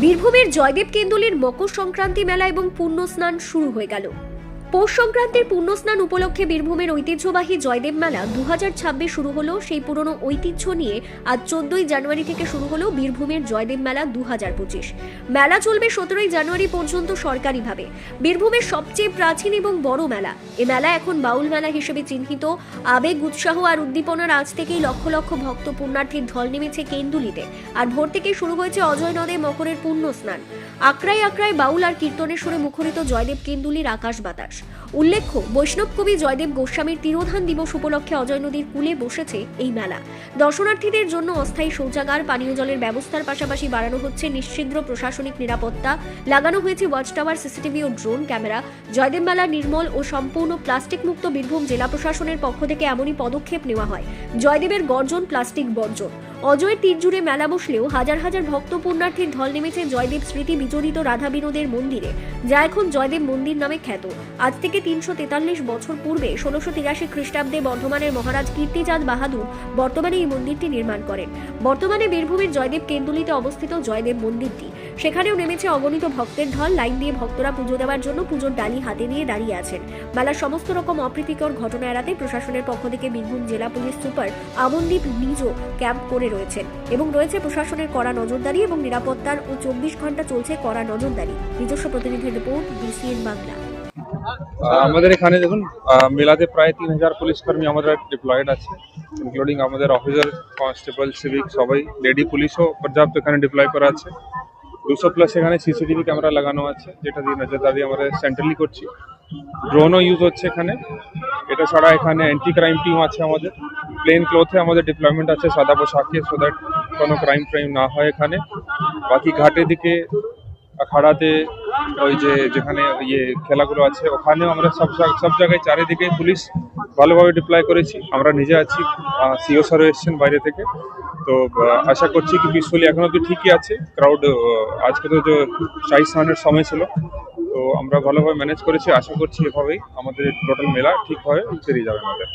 বীরভূমের জয়দেব কেন্দুলির মকর সংক্রান্তি মেলা এবং পুণ্য স্নান শুরু হয়ে গেল। পৌষ সংক্রান্তির পুণ্য স্নান উপলক্ষে বীরভূমের ঐতিহ্যবাহী জয়দেব মেলা দু হাজার ছাব্বিশ শুরু হলো। সেই পুরনো ঐতিহ্য নিয়ে আজ চোদ্দই জানুয়ারি থেকে শুরু হলো বীরভূমের জয়দেব মেলা দু হাজার পঁচিশ। মেলা চলবে সতেরোই জানুয়ারি পর্যন্ত সরকারিভাবে। বীরভূমের সবচেয়ে প্রাচীন এবং বড় মেলা। এ মেলা এখন বাউল মেলা হিসেবে চিহ্নিত। আবেগ, উৎসাহ আর উদ্দীপনার আজ থেকেই লক্ষ লক্ষ ভক্ত পুণ্যার্থীর ঢল নেমেছে কেন্দুলিতে। আর ভোর থেকেই শুরু হয়েছে অজয় নদে মকরের পুণ্য স্নান আকড়াই বাউল আর কীর্তনের সুরে মুখরিত জয়দেব কেন্দুলির আকাশ বাতাস। উল্লেখ্য, বৈষ্ণব কবি জয়দেব গোস্বামীর তিরোধান দিবস উপলক্ষে অজয় নদীর কূলে বসেছে এই মেলা। দর্শনার্থীদের জন্য অস্থায়ী শৌচাগার, পানীয় জলের ব্যবস্থার পাশাপাশি বাড়ানো হচ্ছে নিশ্চিদ্র প্রশাসনিক নিরাপত্তা। লাগানো হয়েছে ওয়াচ টাওয়ার সিসিটিভি ও ড্রোন ক্যামেরা। জয়দেব মেলা নির্মল ও সম্পূর্ণ প্লাস্টিক মুক্ত বীরভূম জেলা প্রশাসনের পক্ষ থেকে এমনই পদক্ষেপ নেওয়া হয়। জয়দেবের গর্জন প্লাস্টিক বর্জন। অজয়ের তীর জুড়ে মেলা বসলেও হাজার হাজার ভক্ত পুণ্যার্থীর ঢল নেমেছে জয়দেব স্মৃতি বিজড়িত রাধা বিনোদের মন্দিরে, যা এখন জয়দেব মন্দির নামে খ্যাত। আজ থেকে তিনশো তেতাল্লিশ বছর পূর্বে ষোলোশো তিরাশি খ্রিস্টাব্দে বর্ধমানের মহারাজ কীর্তিচাঁদ বাহাদুর বর্তমানে এই মন্দিরটি নির্মাণ করেন। বর্তমানে বীরভূমের জয়দেব কেন্দুলিতে অবস্থিত জয়দেব মন্দিরটি, সেখানেও নেমেছে অগণিত ভক্তের ঢল, লাইন দিয়ে ভক্তরা পুজো দেওয়ার জন্য পুজোর ডালি হাতে নিয়ে দাঁড়িয়ে আছেন। মেলার সমস্ত রকম অপ্রীতিকর ঘটনা এড়াতে প্রশাসনের পক্ষ থেকে বীরভূম জেলা পুলিশ সুপার আমনদীপ নিজ ক্যাম্প করে রয়েছেন এবং রয়েছে প্রশাসনের কড়া নজরদারি এবং নিরাপত্তার ও চব্বিশ ঘণ্টা চলছে কড়া নজরদারি। নিজস্ব প্রতিনিধির রিপোর্ট, বিসিএন বাংলা। আমাদের এখানে দেখুন মেলাতে প্রায় তিন হাজার পুলিশ কর্মী আমাদের ডিপ্লয়েড আছে ইনক্লুডিং আমাদের অফিসার কনস্টেবল সিভিক সবাই লেডি পুলিশও পর্যাপ্ত এখানে ডিপ্লয় করা আছে। দুশো প্লাস এখানে সিসিটিভি ক্যামেরা লাগানো আছে, যেটা দিয়ে নজরদারি আমরা সেন্ট্রালি করছি। ড্রোনও ইউজ হচ্ছে এখানে। এটা ছাড়া এখানে অ্যান্টি ক্রাইম টিম আছে আমাদের। প্লেন ক্লোথে আমাদের ডিপ্লয়মেন্ট আছে, সাদা পোশাকে সো দ্যাট কোনো ক্রাইম ট্রাইম না হয় এখানে। বাকি ঘাটের দিকে আখাড়াতে ওই যে যেখানে ইয়ে খেলাগুলো আছে, ওখানেও আমরা সব সব জায়গায় চারিদিকে পুলিশ ভালোভাবে ডিপ্লয় করেছি। আমরা নিজে আছি সিও স্যারও এসছেন বাইরে থেকে। তো আশা করছি কি পিসফুলি এখন তো ঠিকই আছে। ক্রাউড আজকে তো যে শাহী স্নানের সময় ছিল। তো আমরা ভালোভাবে ম্যানেজ করেছি, আশা করছি এভাবেই আমাদের টোটাল মেলা ঠিকভাবে পেরিয়ে যাবে আমাদের।